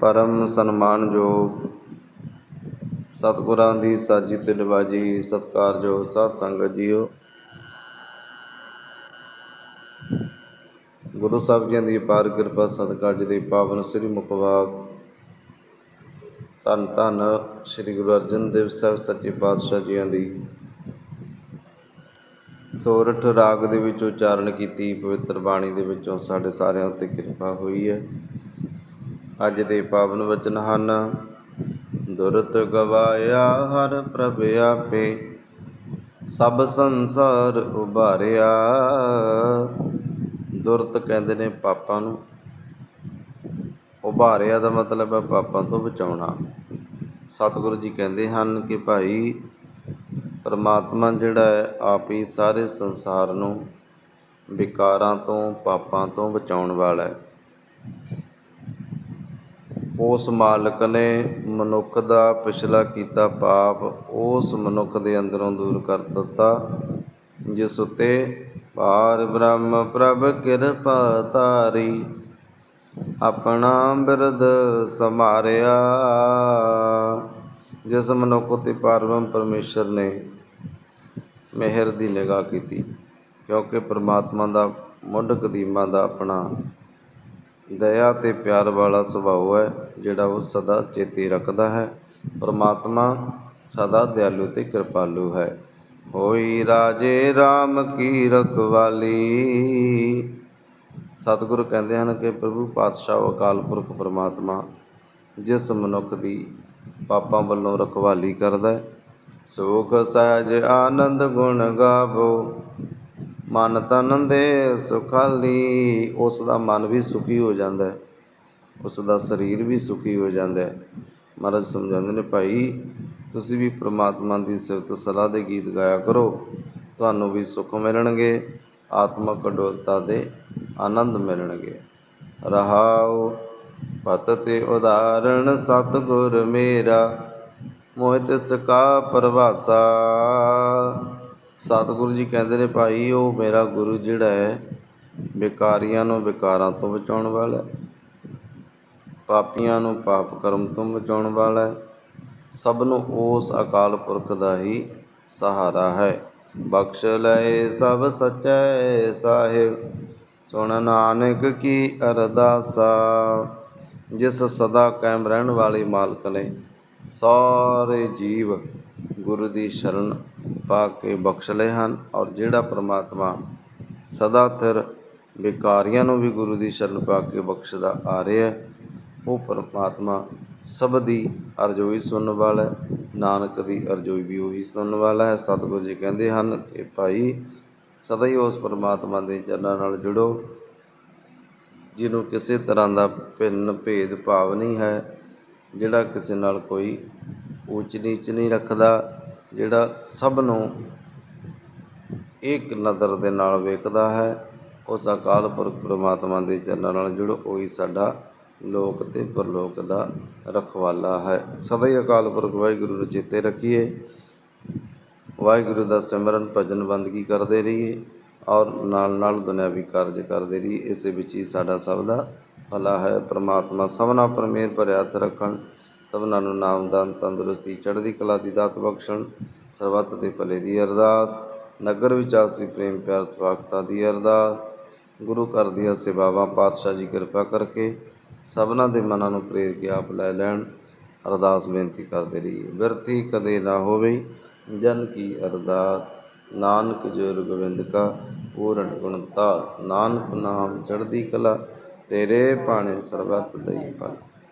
ਪਰਮ ਸਨਮਾਨਯੋਗ ਸਤਿਗੁਰਾਂ ਦੀ ਸਾਜੀ ਤੇ ਨਵਾਜੀ ਸਤਿਕਾਰਯੋਗ ਸਾਧ ਸੰਗਤ ਜੀਓ। ਗੁਰੂ ਸਾਹਿਬ ਜੀ ਦੀ ਅਪਾਰ ਕਿਰਪਾ ਸਦਕਾ ਜੀ ਦੇ ਪਾਵਨ ਸ੍ਰੀ ਮੁਖਵਾਕ ਧੰਨ ਧੰਨ ਸ੍ਰੀ ਗੁਰੂ ਅਰਜਨ ਦੇਵ ਸਾਹਿਬ ਸੱਚੇ ਪਾਤਸ਼ਾਹ ਜੀਆਂ ਦੀ। ਸੋਰਠ ਰਾਗ ਦੇ ਵਿੱਚ ਉਚਾਰਨ ਕੀਤੀ, ਪਵਿੱਤਰ ਬਾਣੀ ਦੇ ਵਿੱਚੋਂ ਸਾਡੇ ਸਾਰਿਆਂ ਉੱਤੇ ਕਿਰਪਾ ਹੋਈ ਹੈ। ਅੱਜ ਦੇ ਪਾਵਨ ਵਚਨ ਹਨ। ਦੁਰਤ ਗਵਾਇਆ ਹਰ ਪ੍ਰਭ ਆਪੇ, ਸਭ ਸੰਸਾਰ ਉਭਾਰਿਆ। ਦੁਰਤ ਕਹਿੰਦੇ ਨੇ ਪਾਪਾਂ ਨੂੰ। ਉਭਾਰਿਆ ਦਾ ਮਤਲਬ ਹੈ ਪਾਪਾਂ ਤੋਂ ਬਚਾਉਣਾ। ਸਤਿਗੁਰੂ ਜੀ ਕਹਿੰਦੇ ਹਨ ਕਿ ਭਾਈ, ਪਰਮਾਤਮਾ ਜਿਹੜਾ ਹੈ, ਆਪ ਹੀ ਸਾਰੇ ਸੰਸਾਰ ਨੂੰ ਵਿਕਾਰਾਂ ਤੋਂ, ਪਾਪਾਂ ਤੋਂ ਬਚਾਉਣ ਵਾਲਾ ਹੈ। ਉਸ ਮਾਲਕ ਨੇ ਮਨੁੱਖ ਦਾ ਪਿਛਲਾ ਕੀਤਾ ਪਾਪ ਉਸ ਮਨੁੱਖ ਦੇ ਅੰਦਰੋਂ ਦੂਰ ਕਰ ਦਿੱਤਾ, ਜਿਸ ਉਤੇ ਪਾਰ ਬ੍ਰਹਮ ਪ੍ਰਭ ਕਿਰਪਾ ਤਾਰੀ ਆਪਣਾ ਬਿਰਦ ਸਮਾਰਿਆ ਜਿਸ ਮਨੁੱਖ ਉਤੇ ਪਾਰਬ੍ਰਹਮ ਪਰਮੇਸ਼ਰ ਨੇ ਮਿਹਰ ਦੀ ਨਿਗਾਹ ਕੀਤੀ, ਕਿਉਂਕਿ ਪ੍ਰਮਾਤਮਾ ਦਾ ਮੁੱਢ ਕਦੀਮਾਂ ਦਾ ਆਪਣਾ ਦਇਆ ਤੇ ਪਿਆਰ ਵਾਲਾ ਸੁਭਾਅ ਹੈ, ਜਿਹੜਾ ਉਹ ਸਦਾ ਚੇਤੇ ਰੱਖਦਾ ਹੈ। ਪਰਮਾਤਮਾ ਸਦਾ ਦਿਆਲੂ ਤੇ ਕਿਰਪਾਲੂ ਹੈ। ਹੋਈ ਰਾਜੇ RAM ਕੀ ਰਖਵਾਲੀ। ਸਤਿਗੁਰੂ ਕਹਿੰਦੇ ਹਨ ਕਿ ਪ੍ਰਭੂ ਪਾਤਸ਼ਾਹ ਅਕਾਲ ਪੁਰਖ ਪਰਮਾਤਮਾ, ਜਿਸ ਮਨੁੱਖ ਦੀ ਪਾਪਾਂ ਵੱਲੋਂ ਰਖਵਾਲੀ ਕਰਦਾ ਹੈ। ਸੁਖ ਸਹਿਜ ਆਨੰਦ ਗੁਣ ਗਾਵੋ ਮਨ ਤਨ ਦੇ ਸੁਖਾਲੀ ਉਸ ਦਾ ਮਨ ਵੀ ਸੁਖੀ ਹੋ ਜਾਂਦਾ ਹੈ। ਉਸ ਦਾ ਸਰੀਰ ਵੀ ਸੁਖੀ ਹੋ ਜਾਂਦਾ ਹੈ। ਮਹਾਰਾਜ ਸਮਝਾਉਂਦੇ ਨੇ, ਭਾਈ, ਤੁਸੀਂ ਵੀ ਪ੍ਰਮਾਤਮਾ ਦੀ ਸਿਫਤ, ਸਲਾਹ ਦੇ ਗੀਤ ਗਾਇਆ ਕਰੋ। ਤੁਹਾਨੂੰ ਵੀ ਸੁੱਖ ਮਿਲਣਗੇ ਆਤਮਕ ਅਡੋਲਤਾ ਦੇ ਆਨੰਦ ਮਿਲਣਗੇ। ਰਹਾਉ ਪਤ ਤੇ ਉਦਾਹਰਣ, ਸਤਿਗੁਰ ਮੇਰਾ, ਮੋਹਿਤ ਸਕਾ ਕਾ ਪਰਵਾਸਾ। ਸਤਿਗੁਰੂ ਜੀ ਕਹਿੰਦੇ ਨੇ ਭਾਈ, ਉਹ ਮੇਰਾ ਗੁਰੂ ਜਿਹੜਾ ਹੈ, ਵਿਕਾਰੀਆਂ ਨੂੰ ਵਿਕਾਰਾਂ ਤੋਂ ਬਚਾਉਣ ਵਾਲਾ ਹੈ। ਪਾਪੀਆਂ ਨੂੰ ਪਾਪ ਕਰਮ ਤੋਂ ਬਚਾਉਣ ਵਾਲਾ ਹੈ। ਸਭ ਨੂੰ ਉਸ ਅਕਾਲ ਪੁਰਖ ਦਾ ਹੀ ਸਹਾਰਾ ਹੈ। ਬਖਸ਼ ਲਏ ਸਭ ਸਚੈ ਸਾਹਿਬ। ਸੁਣ ਨਾਨਕ ਕੀ ਅਰਦਾਸਾ। ਜਿਸ ਸਦਾ ਕਾਇਮ ਰਹਿਣ ਵਾਲੇ ਮਾਲਕ ਨੇ, ਸਾਰੇ ਜੀਵ ਗੁਰੂ ਦੀ ਸ਼ਰਨ ਪਾ ਕੇ ਬਖਸ਼ ਲਏ ਹਨ ਔਰ ਜਿਹੜਾ ਪ੍ਰਮਾਤਮਾ ਸਦਾ ਥਿਰ ਵਿਕਾਰੀਆਂ ਨੂੰ ਵੀ ਗੁਰੂ ਦੀ ਸ਼ਰਨ ਪਾ ਕੇ ਬਖਸ਼ਦਾ ਆ ਰਿਹਾ ਹੈ, ਉਹ ਪਰਮਾਤਮਾ ਸਭ ਦੀ ਅਰਜ਼ੋਈ ਸੁਣਨ ਵਾਲਾ ਹੈ, ਨਾਨਕ ਦੀ ਅਰਜ਼ੋਈ ਵੀ ਉਹੀ ਸੁਣਨ ਵਾਲਾ ਹੈ, ਸਤਿਗੁਰੂ ਜੀ ਕਹਿੰਦੇ ਹਨ ਕਿ ਭਾਈ ਸਦਾ ਹੀ ਉਸ ਪਰਮਾਤਮਾ ਦੇ ਚਰਨਾਂ ਨਾਲ ਜੁੜੋ, ਜਿਹਨੂੰ ਕਿਸੇ ਤਰ੍ਹਾਂ ਦਾ ਭਿੰਨ ਭੇਦ ਭਾਵ ਨਹੀਂ ਹੈ, ਜਿਹੜਾ ਕਿਸੇ ਨਾਲ ਕੋਈ ਉੱਚ ਨੀਚ ਨਹੀਂ ਰੱਖਦਾ ਜਿਹੜਾ ਸਭ ਨੂੰ ਇੱਕ ਨਜ਼ਰ ਦੇ ਨਾਲ ਵੇਖਦਾ ਹੈ, ਉਸ ਅਕਾਲ ਪੁਰਖ ਪ੍ਰਮਾਤਮਾ ਦੇ ਚਰਨਾਂ ਨਾਲ ਜੁੜੋ, ਉਹੀ ਸਾਡਾ ਲੋਕ ਤੇ ਪਰਲੋਕ ਦਾ ਰਖਵਾਲਾ ਹੈ। ਸਦਾ ਹੀ ਅਕਾਲ ਪੁਰਖ ਵਾਹਿਗੁਰੂ ਨੂੰ ਚੇਤੇ ਰੱਖੀਏ। ਵਾਹਿਗੁਰੂ ਦਾ ਸਿਮਰਨ ਭਜਨ ਬੰਦਗੀ ਕਰਦੇ ਰਹੀਏ ਔਰ ਨਾਲ ਨਾਲ ਦੁਨਿਆਵੀ ਕਾਰਜ ਕਰਦੇ ਰਹੀਏ। ਇਸੇ ਵਿੱਚ ਹੀ ਸਾਡਾ ਸਭ ਦਾ ਭਲਾ ਹੈ। ਪ੍ਰਮਾਤਮਾ ਸਭਨਾ ਪਰਮੇਰ ਭਰਿਆ ਹੱਥ ਰੱਖਣ। ਸਭਨਾਂ ਨੂੰ ਨਾਮਦਾਨ ਤੰਦਰੁਸਤੀ, ਚੜ੍ਹਦੀ ਕਲਾ ਦੀ ਦਾਤ ਬਖਸ਼ਣ, ਸਰਬੱਤ ਦੇ ਭਲੇ ਦੀ ਅਰਦਾਸ, ਨਗਰ ਵਿੱਚ ਆਸੀ ਪ੍ਰੇਮ, ਪਿਆਰ ਤਵਾਕਤਾ ਦੀ ਅਰਦਾਸ, ਗੁਰੂ ਘਰ ਦੀਆਂ ਸੇਵਾਵਾਂ, ਪਾਤਸ਼ਾਹ ਜੀ ਕਿਰਪਾ ਕਰਕੇ ਸਭਨਾਂ ਦੇ ਮਨਾਂ ਨੂੰ ਪ੍ਰੇਰ ਕੇ ਆਪ ਲੈ ਲੈਣ, ਅਰਦਾਸ ਬੇਨਤੀ ਕਰਦੇ ਰਹੀਏ। ਬਿਰਥੀ ਕਦੇ ਨਾ ਹੋਵੇ ਜਨ ਕੀ ਅਰਦਾਸ, ਨਾਨਕ ਜੋਰ ਗੋਬਿੰਦ ਕਾ ਪੂਰਨ ਗੁਣਤਾ ਨਾਨਕ ਨਾਮ ਚੜ੍ਹਦੀ ਕਲਾ, ਤੇਰੇ ਭਾਣੇ ਸਰਬੱਤ ਦਈ ਫਲ।